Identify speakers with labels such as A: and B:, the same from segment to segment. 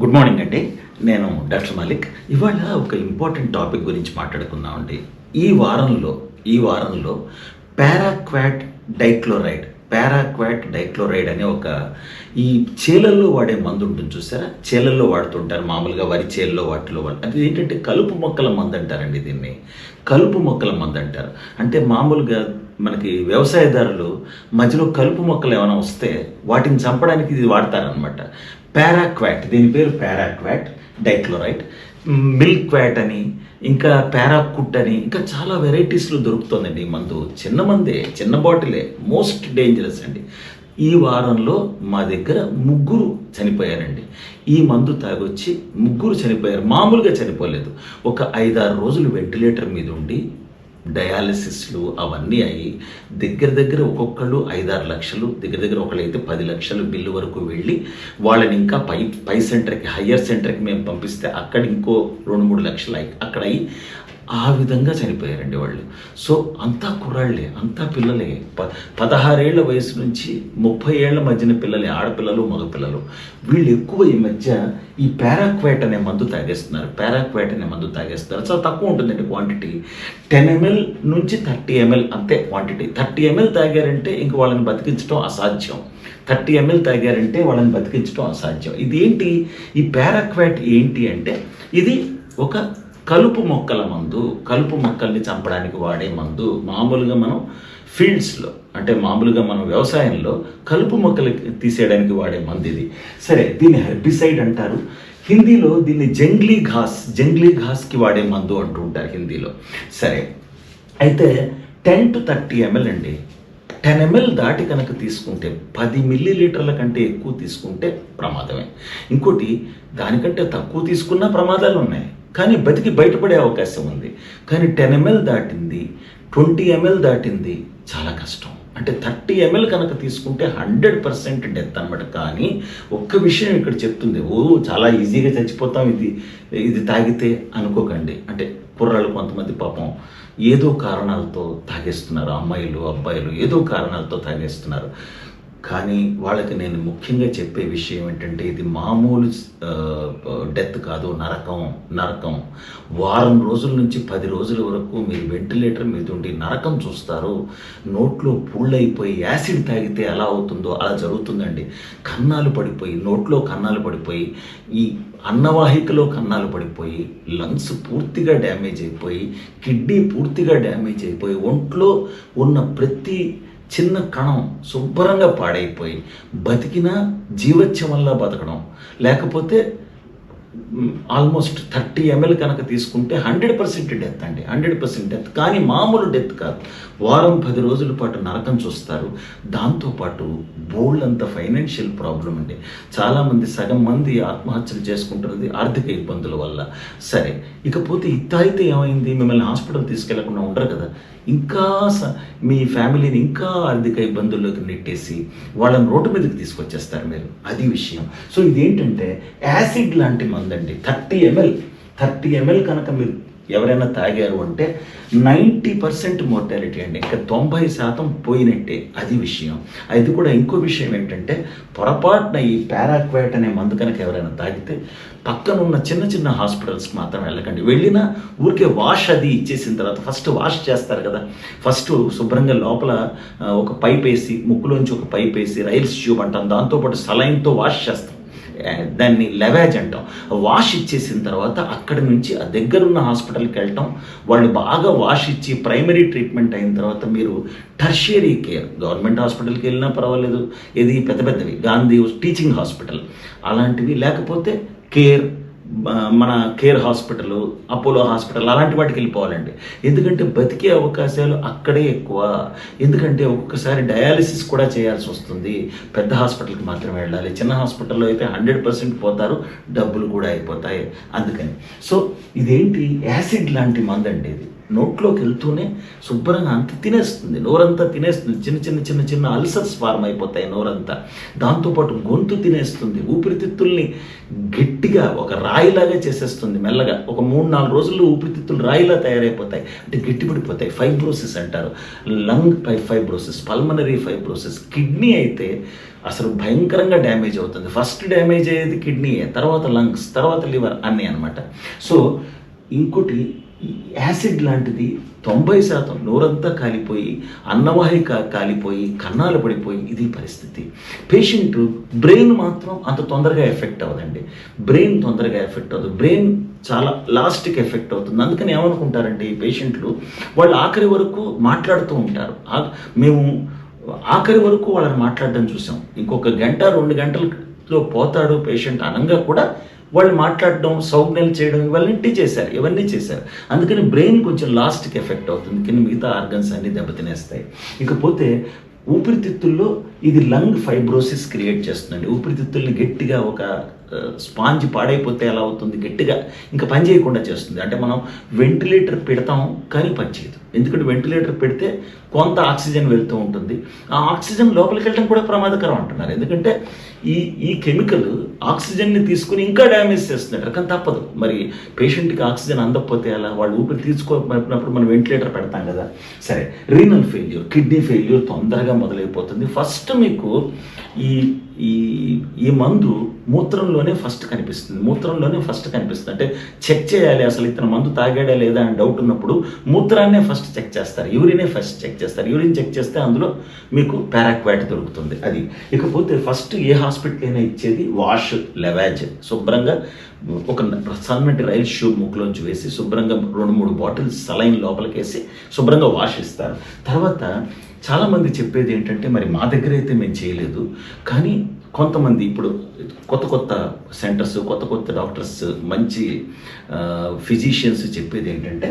A: Good morning అండి. నేను doctor Malik. ఇవాళ ఒక ఇంపార్టెంట్ టాపిక్ గురించి మాట్లాడుకుందామండి. ఈ వారంలో ఈ వారంలో పారాక్వాట్ డైక్లోరైడ్ పారాక్వాట్ డైక్లోరైడ్ అనే ఒక ఈ చేలల్లో వాడే మందు ఉంటుంది చూసారా? చేలల్లో వాడుతుంటారు. మామూలుగా వరి చేలలో వాటిలో వాడు అది ఏంటంటే కలుపు మొక్కల మందు అంటారండి దీన్ని. కలుపు మొక్కల మందు అంటారు. అంటే మామూలుగా మనకి వ్యవసాయదారులు మధ్యలో కలుపు మొక్కలు ఏమైనా వస్తే వాటిని చంపడానికి ఇది వాడతారనమాట పారాక్వాట్ దీని పేరు పారాక్వాట్ డైక్లోరైట్ మిల్క్ క్వాట్ అని ఇంకా పారాకుట్ అని ఇంకా చాలా వెరైటీస్లో దొరుకుతుందండి ఈ మందు. చిన్న మందే చిన్న బాటిలే మోస్ట్ డేంజరస్ అండి. ఈ వారంలో మా దగ్గర ముగ్గురు చనిపోయారండి. ఈ మందు తాగొచ్చి ముగ్గురు చనిపోయారు మామూలుగా చనిపోలేదు. ఒక ఐదారు రోజులు వెంటిలేటర్ మీద ఉండి డయాలసిస్లు అవన్నీ అయ్యి దగ్గర దగ్గర ఒక్కొక్కళ్ళు ఐదారు లక్షలు దగ్గర దగ్గర ఒకళ్ళు అయితే పది లక్షలు బిల్లు వరకు వెళ్ళి వాళ్ళని ఇంకా పై పై సెంటర్కి హయ్యర్ సెంటర్కి మేము పంపిస్తే అక్కడ ఇంకో రెండు మూడు లక్షలు అయి అక్కడ అయ్యి ఆ విధంగా చనిపోయారండి వాళ్ళు. సో అంతా కుర్రాళ్ళే అంతా పిల్లలే. ప పదహారేళ్ళ వయసు నుంచి ముప్పై ఏళ్ళ మధ్యన పిల్లలే ఆడపిల్లలు మగపిల్లలు. వీళ్ళు ఎక్కువ ఈ మధ్య ఈ పారాక్వేట్ అనే మందు తాగేస్తున్నారు. పారాక్వేట్ అనే మందు తాగేస్తున్నారు. చాలా తక్కువ ఉంటుందండి క్వాంటిటీ. టెన్ ఎంఎల్ నుంచి థర్టీ ఎంఎల్ అంతే క్వాంటిటీ. థర్టీ ఎంఎల్ తాగారంటే ఇంక వాళ్ళని బతికించడం అసాధ్యం. థర్టీ ఎంఎల్ తాగారంటే వాళ్ళని బతికించడం అసాధ్యం. ఇది ఏంటి ఈ పారాక్వేట్ ఏంటి అంటే ఇది ఒక కలుపు మొక్కల మందు కలుపు మొక్కల్ని చంపడానికి వాడే మందు మామూలుగా మనం ఫీల్డ్స్లో అంటే మామూలుగా మనం వ్యవసాయంలో కలుపు మొక్కలు తీసేయడానికి వాడే మందు ఇది. సరే దీన్ని హెర్బిసైడ్ అంటారు. హిందీలో దీన్ని జంగ్లీ ఘాస్ జంగ్లీ ఘాస్కి వాడే మందు అంటూ ఉంటారు హిందీలో. సరే అయితే టెన్ టు థర్టీ ఎంఎల్ అండి. టెన్ ఎంఎల్ దాటి కనుక తీసుకుంటే పది మిల్లీ లీటర్ల కంటే ఎక్కువ తీసుకుంటే ప్రమాదమే. ఇంకోటి దానికంటే తక్కువ తీసుకున్న ప్రమాదాలు ఉన్నాయి కానీ బతికి బయటపడే అవకాశం ఉంది. కానీ టెన్ ఎంఎల్ దాటింది ట్వంటీ ఎంఎల్ దాటింది చాలా కష్టం. అంటే థర్టీ ఎంఎల్ కనుక తీసుకుంటే హండ్రెడ్ పర్సెంట్ డెత్ అనమాట కానీ ఒక్క విషయం ఇక్కడ చెప్తుంది ఓ చాలా ఈజీగా చచ్చిపోతాం ఇది ఇది తాగితే అనుకోకండి. అంటే కుర్రాళ్ళు కొంతమంది పాపం ఏదో కారణాలతో తాగేస్తున్నారు అమ్మాయిలు అబ్బాయిలు ఏదో కారణాలతో తాగేస్తున్నారు. కానీ వాళ్ళకి నేను ముఖ్యంగా చెప్పే విషయం ఏంటంటే ఇది మామూలు డెత్ కాదు నరకం నరకం. వారం రోజుల నుంచి పది రోజుల వరకు మీరు వెంటిలేటర్ మీద ఉండి నరకం చూస్తారు. నోట్లో పుళ్ళైపోయి యాసిడ్ తాగితే ఎలా అవుతుందో అలా జరుగుతుందండి. కన్నాలు పడిపోయి నోట్లో కన్నాలు పడిపోయి ఈ అన్నవాహికలో కన్నాలు పడిపోయి లంగ్స్ పూర్తిగా డ్యామేజ్ అయిపోయి కిడ్నీ పూర్తిగా డ్యామేజ్ అయిపోయి ఒంట్లో ఉన్న ప్రతి చిన్న కణం శుభ్రంగా పాడైపోయి బతికినా జీవత్యం బతకడం. లేకపోతే ఆల్మోస్ట్ థర్టీ ఎంఎల్ కనుక తీసుకుంటే హండ్రెడ్ పర్సెంట్ డెత్ అండి. హండ్రెడ్ పర్సెంట్ డెత్ కానీ మామూలు డెత్ కాదు. వారం పది రోజుల పాటు నరకం చూస్తారు. దాంతోపాటు బోల్డ్ అంత ఫైనాన్షియల్ ప్రాబ్లం అండి. చాలామంది సగం మంది ఆత్మహత్యలు చేసుకుంటున్నది ఆర్థిక ఇబ్బందుల వల్ల. సరే ఇకపోతే ఇత్తాయితే ఏమైంది? మిమ్మల్ని హాస్పిటల్ తీసుకెళ్ళకుండా ఉండరు కదా. ఇంకా స- మీ ఫ్యామిలీని ఇంకా ఆర్థిక ఇబ్బందుల్లోకి నెట్టేసి వాళ్ళని రోడ్డు మీదకి తీసుకొచ్చేస్తారు మీరు. అది విషయం. సో ఇదేంటంటే యాసిడ్ లాంటి మందండి. Thirty ML. థర్టీ ఎంఎల్ కనుక మీరు ఎవరైనా తాగారు అంటే నైంటీ పర్సెంట్ మోర్టాలిటీ అండి. ఇంకా తొంభై శాతం పోయినట్టే అది విషయం. అది కూడా ఇంకో విషయం ఏంటంటే పొరపాటున ఈ పారాక్వైట్ అనే మందు కనుక ఎవరైనా తాగితే పక్కన ఉన్న చిన్న చిన్న హాస్పిటల్స్ మాత్రం వెళ్ళకండి. వెళ్ళినా ఊరికే వాష్ అది ఇచ్చేసిన తర్వాత ఫస్ట్ వాష్ చేస్తారు కదా. ఫస్ట్ శుభ్రంగా లోపల ఒక పైప్ వేసి ముక్కులోంచి ఒక పైప్ వేసి రైల్స్ ట్యూబ్ అంటాం. దాంతోపాటు సలైన్తో వాష్ చేస్తాం. దాన్ని లెవేజ్ అంటాం. వాష్ ఇచ్చేసిన తర్వాత అక్కడి నుంచి ఆ దగ్గరున్న హాస్పిటల్కి వెళ్ళటం వాళ్ళు బాగా వాష్ ఇచ్చి ప్రైమరీ ట్రీట్మెంట్ అయిన తర్వాత మీరు టర్షియరీ కేర్ గవర్నమెంట్ హాస్పిటల్కి వెళ్ళినా పర్వాలేదు ఇది పెద్ద పెద్దవి గాంధీ టీచింగ్ హాస్పిటల్ అలాంటివి లేకపోతే కేర్ మన కేర్ హాస్పిటల్ అపోలో హాస్పిటల్ అలాంటి వాటికి వెళ్ళిపోవాలండి. ఎందుకంటే బతికే అవకాశాలు అక్కడే ఎక్కువ. ఎందుకంటే ఒక్కొక్కసారి డయాలిసిస్ కూడా చేయాల్సి వస్తుంది. పెద్ద హాస్పిటల్కి మాత్రమే వెళ్ళాలి. చిన్న హాస్పిటల్లో అయితే హండ్రెడ్ పర్సెంట్ పోతారు. డబ్బులు కూడా అయిపోతాయి. అందుకని. సో ఇదేంటి? యాసిడ్ లాంటి మందండి ఇది. నోట్లోకి వెళ్తూనే శుభ్రంగా అంత తినేస్తుంది. నోరంతా తినేస్తుంది. చిన్న చిన్న చిన్న చిన్న అల్సర్స్ ఫార్మ్ అయిపోతాయి నోరంతా. దాంతోపాటు గొంతు తినేస్తుంది. ఊపిరితిత్తుల్ని గట్టిగా ఒక రాయిలాగా చేసేస్తుంది మెల్లగా. ఒక మూడు నాలుగు రోజుల్లో ఊపిరితిత్తులు రాయిలా తయారైపోతాయి. అంటే గట్టిపడిపోతాయి. ఫైబ్రోసిస్ అంటారు. Lung fibrosis pulmonary fibrosis kidney అయితే అసలు భయంకరంగా డ్యామేజ్ అవుతుంది. ఫస్ట్ డ్యామేజ్ అయ్యేది కిడ్నీయే తర్వాత లంగ్స్ తర్వాత లివర్ అన్నీ అనమాట సో ఇంకోటి యాసిడ్ లాంటిది తొంభై శాతం నోరంతా కాలిపోయి అన్నవాహిక కాలిపోయి కన్నాలు పడిపోయి ఇది పరిస్థితి. పేషెంట్ బ్రెయిన్ మాత్రం అంత తొందరగా ఎఫెక్ట్ అవ్వదండి. బ్రెయిన్ తొందరగా ఎఫెక్ట్ అవ్వదు. బ్రెయిన్ చాలా లాస్ట్కి ఎఫెక్ట్ అవుతుంది. అందుకని ఏమనుకుంటారంటే ఈ పేషెంట్లు వాళ్ళు ఆఖరి వరకు మాట్లాడుతూ ఉంటారు. మేము ఆఖరి వరకు వాళ్ళని మాట్లాడడం చూసాం. ఇంకొక గంట రెండు గంటలలో పోతాడు పేషెంట్ అనంగా కూడా వాళ్ళు మాట్లాడడం సౌజ్ఞలు చేయడం ఇవన్నీ చేశారు ఇవన్నీ చేశారు. అందుకని బ్రెయిన్ కొంచెం లాస్ట్కి ఎఫెక్ట్ అవుతుంది. కానీ మిగతా ఆర్గన్స్ అన్ని దెబ్బతినేస్తాయి. ఇకపోతే ఊపిరితిత్తుల్లో ఇది లంగ్ ఫైబ్రోసిస్ క్రియేట్ చేస్తుందండి. ఊపిరితిత్తుల్ని గట్టిగా ఒక స్పాంజ్ పాడైపోతే ఎలా అవుతుంది? గట్టిగా ఇంకా పని చేయకుండా చేస్తుంది. అంటే మనం వెంటిలేటర్ పెడతాం కానీ పని చేయదు. ఎందుకంటే వెంటిలేటర్ పెడితే కొంత ఆక్సిజన్ వెళ్తూ ఉంటుంది. ఆ ఆక్సిజన్ లోపలికి వెళ్ళడం కూడా ప్రమాదకరం అంటున్నారు. ఎందుకంటే ఈ ఈ కెమికల్ ఆక్సిజన్ని తీసుకుని ఇంకా డ్యామేజ్ చేస్తున్నారు కానీ తప్పదు. మరి పేషెంట్కి ఆక్సిజన్ అందకపోతే అలా వాళ్ళు ఊపిరి తీసుకోనప్పుడు మనం వెంటిలేటర్ పెడతాం కదా. సరే రీనల్ ఫెయిల్యూర్ కిడ్నీ ఫెయిల్యూర్ తొందరగా మొదలైపోతుంది. ఫస్ట్ మీకు ఈ ఈ ఈ మందు మూత్రంలోనే ఫస్ట్ కనిపిస్తుంది. మూత్రంలోనే ఫస్ట్ కనిపిస్తుంది. అంటే చెక్ చేయాలి అసలు ఇతను మందు తాగాడా లేదా అని డౌట్ ఉన్నప్పుడు మూత్రాన్నే ఫస్ట్ చెక్ చేస్తారు. యూరినే ఫస్ట్ చెక్ చేస్తారు. యూరిన్ చెక్ చేస్తే అందులో మీకు పారాక్వాట్ దొరుకుతుంది. అది ఇకపోతే ఫస్ట్ ఏ హాస్పిటల్ అయినా ఇచ్చేది వాష్ లెవాజ్ శుభ్రంగా ఒక సన్నటి రైల్ షూ ముక్కులోంచి వేసి శుభ్రంగా రెండు మూడు బాటిల్స్ సలైన్ లోపలికేసి వేసి శుభ్రంగా వాష్ ఇస్తారు. తర్వాత చాలామంది చెప్పేది ఏంటంటే మరి మా దగ్గర అయితే మేము చేయలేదు. కానీ కొంతమంది ఇప్పుడు కొత్త కొత్త సెంటర్స్ కొత్త కొత్త డాక్టర్స్ మంచి ఫిజిషియన్స్ చెప్పేది ఏంటంటే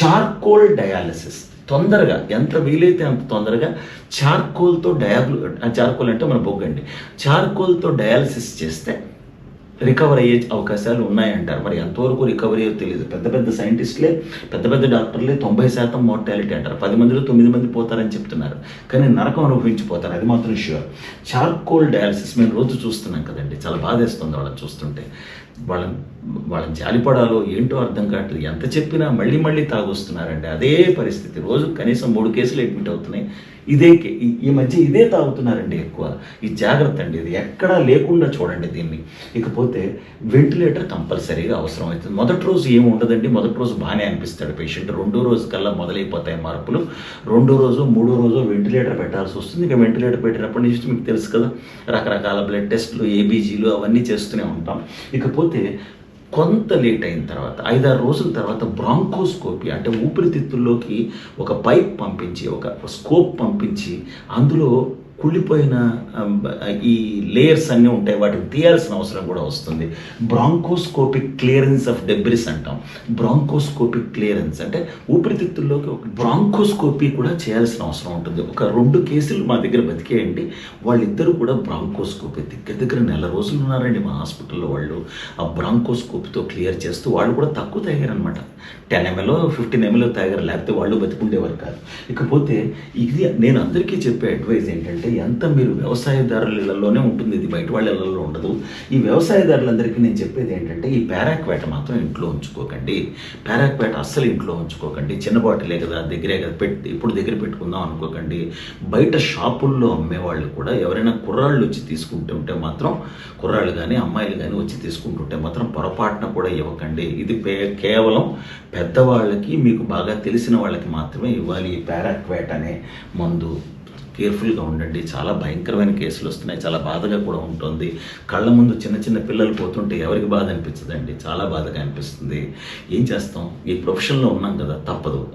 A: చార్కోల్ డయాలసిస్. తొందరగా ఎంత వీలైతే అంత తొందరగా చార్కోల్తో డయాబు చార్కోల్ అంటే మన బొగ్గండి. చార్కోల్తో డయాలసిస్ చేస్తే రికవర్ అయ్యే అవకాశాలు ఉన్నాయంటారు. మరి ఎంతవరకు రికవరీ అయ్యో తెలియదు పెద్ద పెద్ద సైంటిస్టులే పెద్ద పెద్ద డాక్టర్లే తొంభై శాతం మోర్టాలిటీ అంటారు. పది మందిలో తొమ్మిది మంది పోతారని చెప్తున్నారు. కానీ నరకం అనుభవించిపోతారు. అది మాత్రం ష్యూర్ చార్కోల్ డయాలసిస్ మేము రోజు చూస్తున్నాం కదండి. చాలా బాధేస్తుంది వాళ్ళని చూస్తుంటే. వాళ్ళని వాళ్ళని జాలిపడాలో ఏంటో అర్థం కావట్లేదు. ఎంత చెప్పినా మళ్ళీ మళ్ళీ తాగొస్తున్నారండి. అదే పరిస్థితి. రోజు కనీసం మూడు కేసులు అడ్మిట్ అవుతున్నాయి. ఇదే ఈ- ఈ మధ్య ఇదే తాగుతున్నారండి ఎక్కువ. ఈ జాగ్రత్త అండి ఇది. ఎక్కడా లేకుండా చూడండి దీన్ని. ఇకపోతే వెంటిలేటర్ కంపల్సరీగా అవసరం అవుతుంది మొదటి రోజు ఏమి ఉండదండి. మొదటి రోజు బాగానే అనిపిస్తాడు పేషెంట్. రెండో రోజు కల్లా మొదలైపోతాయి మార్పులు. రెండో రోజు మూడో రోజు వెంటిలేటర్ పెట్టాల్సి వస్తుంది. ఇంకా వెంటిలేటర్ పెట్టినప్పటి నుంచి మీకు తెలుసు కదా రకరకాల బ్లడ్ టెస్ట్లు ఏబీజీలు అవన్నీ చేస్తూనే ఉంటాం. ఇకపోతే కొంత లేట్ అయిన తర్వాత ఐదారు రోజుల తర్వాత బ్రాంకోస్కోపీ అంటే ఊపిరితిత్తుల్లోకి ఒక పైప్ పంపించి ఒక స్కోప్ పంపించి అందులో కుళ్ళిపోయిన ఈ లేయర్స్ అన్నీ ఉంటాయి వాటిని తీయాల్సిన అవసరం కూడా వస్తుంది. బ్రాంకోస్కోపిక్ క్లియరెన్స్ ఆఫ్ డెబ్రిస్ అంటాం. బ్రాంకోస్కోపిక్ క్లియరెన్స్ అంటే ఊపిరితిత్తుల్లోకి ఒక బ్రాంకోస్కోపీ కూడా చేయాల్సిన అవసరం ఉంటుంది. ఒక రెండు కేసులు మా దగ్గర బతికేయండి. వాళ్ళిద్దరూ కూడా బ్రాంకోస్కోపీ దగ్గర దగ్గర నెల రోజులు ఉన్నారండి మా హాస్పిటల్లో వాళ్ళు. ఆ బ్రాంకోస్కోపీతో క్లియర్ చేస్తూ వాళ్ళు కూడా తక్కువ తాగారనమాట టెన్ ఎంఎల్ ఫిఫ్టీన్ ఎంఎల్ఓ తాగారు లేకపోతే వాళ్ళు బతికుండేవారు కాదు. ఇకపోతే ఇది నేను అందరికీ చెప్పే అడ్వైజ్ ఏంటంటే ఎంత మీరు వ్యవసాయదారుల ఇళ్ళలోనే ఉంటుంది ఇది బయట వాళ్ళ ఇళ్ళలో ఉండదు. ఈ వ్యవసాయదారులందరికీ నేను చెప్పేది ఏంటంటే ఈ పారాక్వేట మాత్రం ఇంట్లో ఉంచుకోకండి. పారాక్వేట అస్సలు ఇంట్లో ఉంచుకోకండి. చిన్న బాటిలే కదా దగ్గరే కదా పెట్టి ఇప్పుడు దగ్గర పెట్టుకుందాం అనుకోకండి. బయట షాపుల్లో అమ్మేవాళ్ళు కూడా ఎవరైనా కుర్రాళ్ళు వచ్చి తీసుకుంటూ ఉంటే మాత్రం కుర్రాళ్ళు కానీ అమ్మాయిలు కానీ వచ్చి తీసుకుంటుంటే మాత్రం పొరపాటున కూడా ఇవ్వకండి. ఇది పే- కేవలం పెద్దవాళ్ళకి మీకు బాగా తెలిసిన వాళ్ళకి మాత్రమే ఇవ్వాలి ఈ పారాక్వేట్ అనే మందు. కేర్ఫుల్గా ఉండండి. చాలా భయంకరమైన కేసులు వస్తున్నాయి. చాలా బాధగా కూడా ఉంటుంది. కళ్ళ ముందు చిన్న చిన్న పిల్లలు పోతుంటే ఎవరికి బాధ అనిపించదండి? చాలా బాధగా అనిపిస్తుంది. ఏం చేస్తాం? ఈ ప్రొఫెషన్లో ఉన్నాం కదా తప్పదు.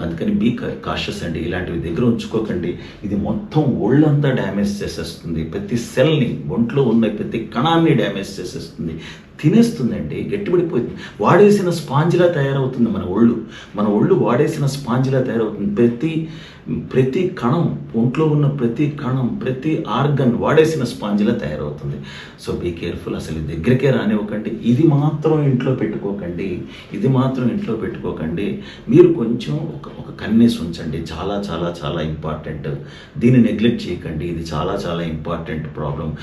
A: అందుకని బీ కాషస్ అండి. ఇలాంటివి దగ్గర ఉంచుకోకండి. ఇది మొత్తం ఒళ్ళంతా డ్యామేజ్ చేసేస్తుంది. ప్రతి సెల్ని ఒంట్లో ఉన్న ప్రతి కణాన్ని డ్యామేజ్ చేసేస్తుంది. తినేస్తుందండి. గట్టిపడిపోయింది వాడేసిన స్పాంజ్లా తయారవుతుంది మన ఒళ్ళు. మన ఒళ్ళు వాడేసిన స్పాంజ్లా తయారవుతుంది. ప్రతి ప్రతి కణం ఒంట్లో ఉన్న ప్రతి కణం ప్రతి ఆర్గన్ వాడేసిన స్పాంజిలా తయారవుతుంది. సో బీ కేర్ఫుల్ అసలు దగ్గరికే రానివ్వకండి. ఇది మాత్రం ఇంట్లో పెట్టుకోకండి. ఇది మాత్రం ఇంట్లో పెట్టుకోకండి. మీరు కొంచెం ఒక ఒక కన్నేసి ఉంచండి. చాలా చాలా చాలా ఇంపార్టెంట్ దీన్ని నెగ్లెక్ట్ చేయకండి. ఇది చాలా చాలా ఇంపార్టెంట్ ప్రాబ్లం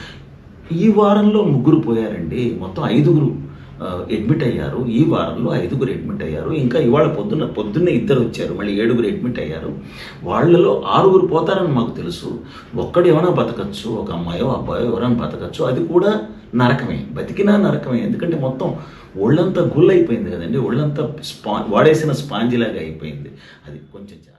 A: ఈ వారంలో ముగ్గురు పోయారండి. మొత్తం ఐదుగురు అడ్మిట్ అయ్యారు. ఈ వారంలో ఐదుగురు అడ్మిట్ అయ్యారు. ఇంకా ఇవాళ పొద్దున్న పొద్దున్నే ఇద్దరు వచ్చారు. మళ్ళీ ఏడుగురు అడ్మిట్ అయ్యారు. వాళ్ళలో ఆరుగురు పోతారని మాకు తెలుసు. ఒక్కడు ఏమైనా బతకచ్చు ఒక అమ్మాయో అబ్బాయో ఎవరైనా బతకచ్చు. అది కూడా నరకమే. బతికినా నరకమే. ఎందుకంటే మొత్తం ఒళ్ళంతా గుల్లైపోయింది కదండి. ఒళ్ళంతా స్పా వాడేసిన స్పాంజిలాగా అయిపోయింది. అది కొంచెం